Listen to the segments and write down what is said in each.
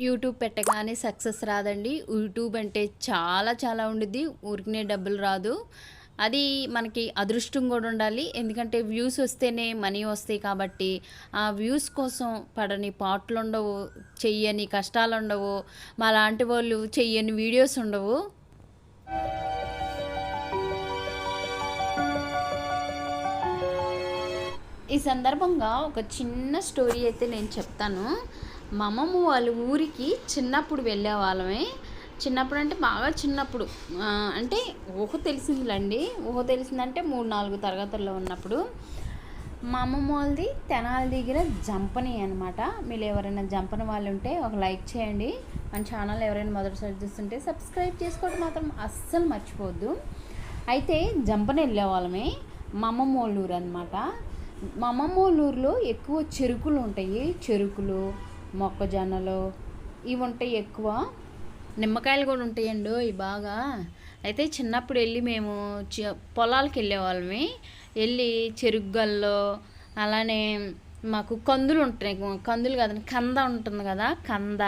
YouTube పెట్టగానే success రాదండి. YouTube అంటే చాలా చాలా ఉండిద్ది. ఊరికనే డబ్బులు రాదు. అది మనకి అదృష్టం కూడా ఉండాలి. ఎందుకంటే వ్యూస్ వస్తేనే మనీ వస్తాయి కాబట్టి ఆ వ్యూస్ కోసం పడని పాటలు ఉండవు చెయ్యని కష్టాలు ఉండవు మా లాంటి వాళ్ళు చెయ్యని వీడియోస్ ఉండవు. ఈ సందర్భంగా ఒక చిన్న స్టోరీ అయితే నేను చెప్తాను. మా అమ్మమ్మ వాళ్ళ ఊరికి చిన్నప్పుడు వెళ్ళే వాళ్ళమే. చిన్నప్పుడు అంటే బాగా చిన్నప్పుడు. అంటే ఊహ తెలిసిందిలండి. ఊహ తెలిసిందంటే మూడు నాలుగు తరగతుల్లో ఉన్నప్పుడు. మా అమ్మమ్మ వాళ్ళది తెనాలి దగ్గర జంపని అనమాట మీరు ఎవరైనా జంపని వాళ్ళు ఉంటే ఒక లైక్ చేయండి. మన ఛానల్ ఎవరైనా మొదటిసారి చూస్తుంటే సబ్స్క్రైబ్ చేసుకోవడం మాత్రం అస్సలు మర్చిపోవద్దు. అయితే జంపని వెళ్ళే వాళ్ళమే మా అమ్మమ్మ వాళ్ళ ఊరు అనమాట మా అమ్మమ్మ వాళ్ళ ఊరిలో ఎక్కువ చెరుకులు ఉంటాయి. చెరుకులు మొక్కజొన్నలు ఇవి ఉంటాయి ఎక్కువ. నిమ్మకాయలు కూడా ఉంటాయండి ఇవి బాగా. అయితే చిన్నప్పుడు వెళ్ళి మేము పొలాలకు వెళ్ళేవాళ్ళమి. వెళ్ళి చెరుగ్గల్లో అలానే మాకు కందులు ఉంటాయి కందులు కదండి కంద ఉంటుంది కదా కంద.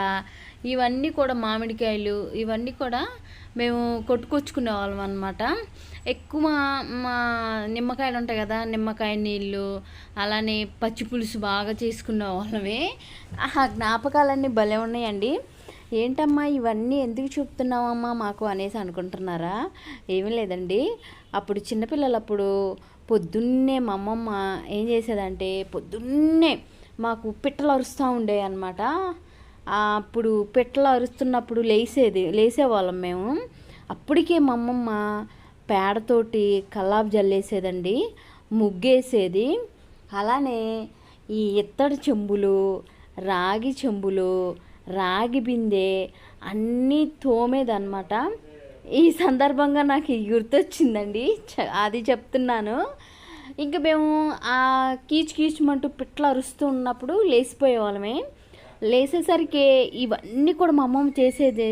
ఇవన్నీ కూడా మామిడికాయలు ఇవన్నీ కూడా మేము కొట్టుకొచ్చుకునే వాళ్ళం అనమాట ఎక్కువ మా నిమ్మకాయలు ఉంటాయి కదా నిమ్మకాయ నీళ్ళు అలానే పచ్చి పులుసు బాగా చేసుకునే వాళ్ళమే. ఆ జ్ఞాపకాలన్నీ భలే ఉన్నాయండి. ఏంటమ్మా ఇవన్నీ ఎందుకు చూపుతున్నావమ్మా మాకు అనేసి అనుకుంటున్నారా? ఏమీ లేదండి. అప్పుడు చిన్నపిల్లలప్పుడు పొద్దున్నే మా అమ్మమ్మ ఏం చేసేదంటే పొద్దున్నే మాకు పిట్టలు అరుస్తూ ఉండే అనమాట అప్పుడు పిట్టలు అరుస్తున్నప్పుడు లేసేది లేసేవాళ్ళం మేము. అప్పటికే మా అమ్మమ్మ పేడతోటి కల్లాపు జల్లేసేదండి ముగ్గేసేది. అలానే ఈ ఇత్తడి చెంబులు రాగి చెంబులు రాగి బిందె అన్నీ తోమేదన్నమాట. ఈ సందర్భంగా నాకు గుర్తొచ్చిందండి చ- అది చెప్తున్నాను. ఇంకా మేము ఆ కీచు కీచుమంటూ పిట్టలు అరుస్తూ ఉన్నప్పుడు లేచిపోయే లేసేసరికి ఇవన్నీ కూడా మా అమ్మమ్మ చేసేది.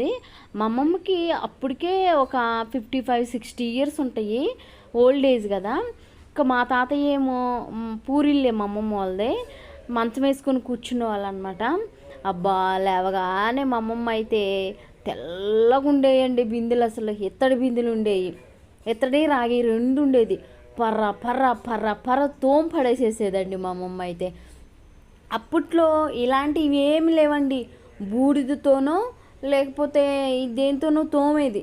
మా అమ్మమ్మకి అప్పటికే ఒక ఫిఫ్టీ ఫైవ్ సిక్స్టీ ఇయర్స్ ఉంటాయి ఓల్డ్ ఏజ్ కదా. ఇంకా మా తాతయ్య ఏమో మ్, పూరిల్లే మా అమ్మమ్మ వాళ్ళదే. మంచం వేసుకొని కూర్చునే వాళ్ళు అనమాట అబ్బా లేవగానే మా అమ్మమ్మ అయితే తెల్లగా ఉండేయండి బిందెలు అసలు. ఎత్తడి బిందెలు ఉండేవి ఎత్తడి రాగి రెండు ఉండేది. పర్ర పర్ర పర్ర పర్ర తోం పడేసేసేదండి మా అమ్మమ్మ అయితే. అప్పట్లో ఇలాంటివి ఏమి లేవండి. బూడిదతోనో లేకపోతే ఈ దేంతోనో తోమేది.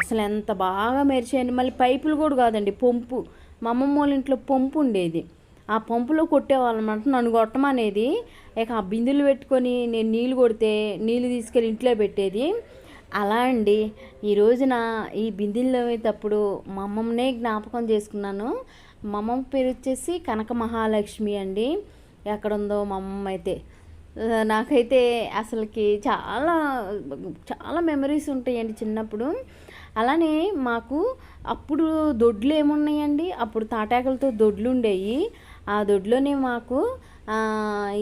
అసలు ఎంత బాగా మెరిచేయండి మళ్ళీ పైపులు కూడా కాదండి పంపు. మా అమ్మమ్మ వాళ్ళ ఇంట్లో పంపు ఉండేది. ఆ పంపులో కొట్టేవాళ్ళనమాట. నన్ను కొట్టమనేది. ఇక ఆ బిందులు పెట్టుకొని నేను నీళ్ళు కొడితే నీళ్ళు తీసుకెళ్ళి ఇంట్లో పెట్టేది. అలా అండి. ఈ రోజున ఈ బిందెలు తవ్వేటప్పుడు మా అమ్మమ్మనే జ్ఞాపకం చేసుకున్నాను. మా అమ్మమ్మ పేరు వచ్చేసి కనక మహాలక్ష్మి అండి. ఎక్కడుందో మా అమ్మమ్మ అయితే. నాకైతే అసలుకి చాలా చాలా మెమరీస్ ఉంటాయండి చిన్నప్పుడు. అలానే మాకు అప్పుడు దొడ్లు ఏమున్నాయండి? అప్పుడు తాటాకులతో దొడ్లు ఉండేవి ఆ దొడ్లోనే మాకు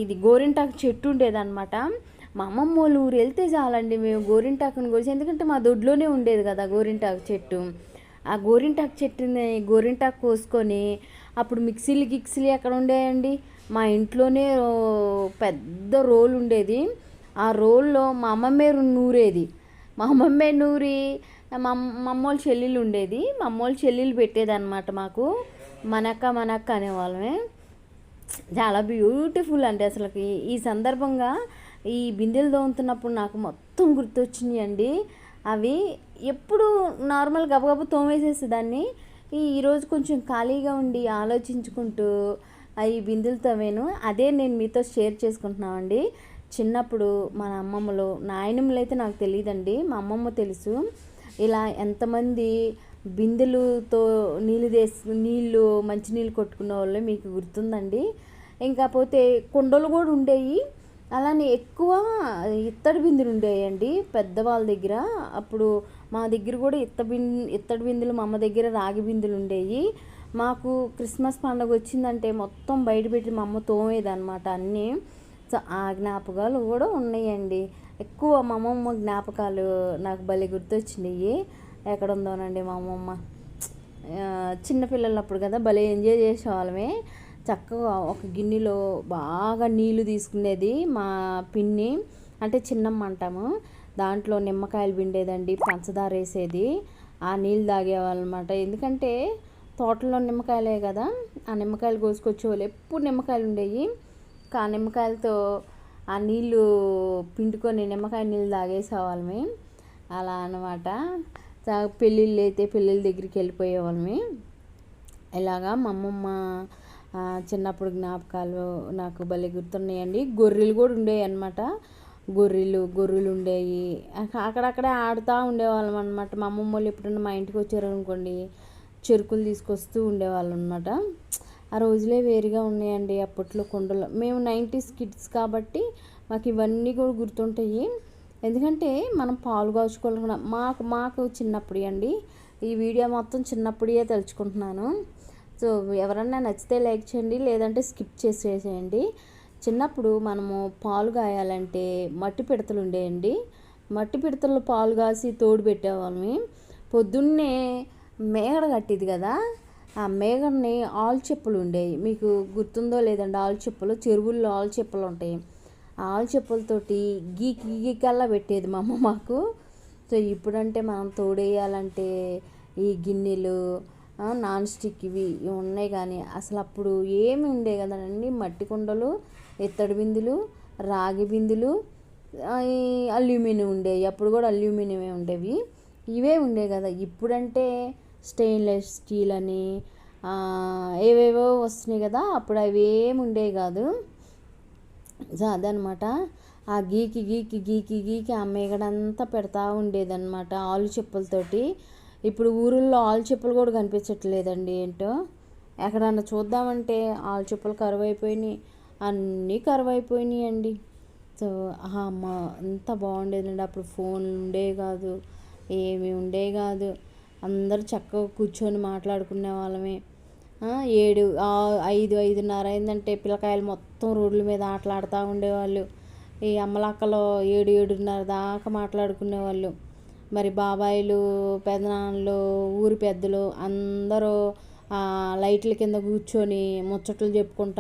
ఇది గోరింటాకు చెట్టు ఉండేదన్నమాట. మా అమ్మమ్మ వాళ్ళు ఊరు వెళ్తే చాలండి మేము గోరింటాకుని గురించి ఎందుకంటే మా దొడ్లోనే ఉండేది కదా గోరింటాకు చెట్టు. ఆ గోరింటాకు చెట్టుని గోరింటాకు కోసుకొని అప్పుడు మిక్సీలు గిక్సీలు ఎక్కడ ఉండేయండి? మా ఇంట్లోనే పెద్ద రోల్ ఉండేది. ఆ రోల్లో మా అమ్మమ్మే నూరేది. మా అమ్మమ్మే నూరి మా అమ్మోళ్ళ చెల్లెలు ఉండేది. మా అమ్మోళ్ళ చెల్లెలు పెట్టేదన్నమాట మాకు. మనక్క మనక్క అనేవాళ్ళమే. చాలా బ్యూటిఫుల్ అండి అసలుకి. ఈ సందర్భంగా ఈ బిందెలు తోముతున్నప్పుడు నాకు మొత్తం గుర్తొచ్చినాయి అండి అవి ఎప్పుడు నార్మల్ గబగబ తోమేసేసేదాన్ని. దాన్ని ఈరోజు కొంచెం ఖాళీగా ఉండి ఆలోచించుకుంటూ అవి ఈ బిందెలు అదే నేను మీతో షేర్ చేసుకుంటున్నామండి. చిన్నప్పుడు మన అమ్మమ్మలు నాయనమ్మలు అయితే నాకు తెలియదండి మా అమ్మమ్మ తెలుసు. ఇలా ఎంతమంది బిందెలతో నీళ్ళు తీసు నీళ్ళు మంచినీళ్ళు కొట్టుకునే వాళ్ళు మీకు గుర్తుందండి. ఇంకా పోతే కుండలు కూడా ఉండేవి అలానే ఎక్కువ ఇత్తడి బిందులు ఉండేయండి పెద్దవాళ్ళ దగ్గర. అప్పుడు మా దగ్గర కూడా ఇత్త బిన్ ఇత్తడి బిందులు మా అమ్మ దగ్గర రాగి బిందులు ఉండేవి మాకు క్రిస్మస్ పండుగ వచ్చిందంటే మొత్తం బయట పెట్టి మా అమ్మ తోమేదనమాట అన్నీ. సో ఆ జ్ఞాపకాలు కూడా ఉన్నాయండి. ఎక్కువ మా అమ్మమ్మ జ్ఞాపకాలు నాకు భలే గుర్తొచ్చినాయి ఎక్కడ ఉందోనండి మా అమ్మమ్మ. చిన్నపిల్లలప్పుడు కదా భలే ఎంజాయ్ చేసేవాళ్ళమే. చక్కగా ఒక గిన్నెలో బాగా నీళ్ళు తీసుకునేది మా పిన్ని. అంటే చిన్నమ్మ అంటాము. దాంట్లో నిమ్మకాయలు పిండేదండి పంచదార వేసేది. ఆ నీళ్ళు తాగేవాళ్ళు అనమాట ఎందుకంటే తోటలో నిమ్మకాయలే కదా. ఆ నిమ్మకాయలు కోసుకొచ్చేవాళ్ళు ఎప్పుడు నిమ్మకాయలు ఉండేవి. ఆ నిమ్మకాయలతో ఆ నీళ్ళు పిండుకొని నిమ్మకాయ నీళ్ళు తాగేసేవాళ్ళమి. అలా అనమాట. పెళ్ళిళ్ళు అయితే పెళ్ళిళ్ళ దగ్గరికి వెళ్ళిపోయేవాళ్ళమి. ఇలాగా మా అమ్మమ్మ చిన్నప్పుడు జ్ఞాపకాలు నాకు భలే గుర్తున్నాయండి. గొర్రెలు కూడా ఉండేవి అనమాట గొర్రెలు గొర్రెలు ఉండేవి. అక్కడక్కడే ఆడుతూ ఉండేవాళ్ళం అనమాట మా అమ్మమ్మ వాళ్ళు ఎప్పుడైనా మా ఇంటికి వచ్చారనుకోండి చెరుకులు తీసుకొస్తూ ఉండేవాళ్ళం అనమాట ఆ రోజులే వేరుగా ఉన్నాయండి అప్పట్లో కొండలు. మేము నైంటీస్ కిడ్స్ కాబట్టి మాకు ఇవన్నీ కూడా గుర్తుంటాయి. ఎందుకంటే మనం పాలు కాచుకోవాలనుకున్న మాకు మాకు చిన్నప్పుడు అండి. ఈ వీడియో మొత్తం చిన్నప్పుడే తలుచుకుంటున్నాను. సో ఎవరన్నా నచ్చితే లైక్ చేయండి లేదంటే స్కిప్ చేసేసేయండి. చిన్నప్పుడు మనము పాలు కాయాలంటే మట్టి పిడతలు ఉండేయండి. మట్టి పిడతలు పాలు కాసి తోడు పెట్టేవాళ్ళమి. పొద్దున్నే మేగడ కట్టేది కదా ఆ మేఘని ఆల్ చెప్పులు ఉండేవి మీకు గుర్తుందో లేదండి ఆల్ చెప్పులు చెరువుల్లో ఆల్ చెప్పులు ఉంటాయి. ఆ ఆల్ చెప్పులతోటి గీకి గీకల్లా పెట్టేది మా అమ్మ మాకు. సో ఇప్పుడంటే మనం తోడేయాలంటే ఈ గిన్నెలు నాన్ స్టిక్ ఇవి ఉన్నాయి కానీ అసలు అప్పుడు ఏమి ఉండే కదండి మట్టి కుండలు ఎత్తడి బిందులు రాగి బిందులు అల్యూమినియం ఉండేవి అప్పుడు కూడా అల్యూమినియమే ఉండేవి. ఇవే ఉండే కదా. ఇప్పుడంటే స్టెయిన్లెస్ స్టీల్ అని ఏవేవో వస్తున్నాయి కదా అప్పుడు అవి ఏమి ఉండేవి కాదు. అదనమాట. ఆ గీకి గీకి గీకి గీకి ఆ మేగడంతా పెడతా ఉండేదన్నమాట ఆలు చెప్పులతోటి. ఇప్పుడు ఊరుల్లో ఆలు చెప్పులు కూడా కనిపించట్లేదండి ఏంటో? ఎక్కడన్నా చూద్దామంటే ఆలు చెప్పులు కరువు అయిపోయినాయి అన్నీ కరువు అయిపోయినాయి అండి సో అమ్మ అంత బాగుండేదండి. అప్పుడు ఫోన్లు ఉండే కాదు ఏమి ఉండే కాదు. అందరూ చక్కగా కూర్చొని మాట్లాడుకునే వాళ్ళమే. ఏడు ఐదు ఐదున్నర అయిందంటే పిల్లకాయలు మొత్తం రోడ్ల మీద ఆటలాడుతూ ఉండేవాళ్ళు. ఈ అమ్మలక్కలో ఏడు ఏడున్నర దాకా మాట్లాడుకునేవాళ్ళు. మరి బాబాయిలు పెదనాన్నలు ఊరి పెద్దలు అందరూ లైట్ల కింద కూర్చొని ముచ్చట్లు చెప్పుకుంటా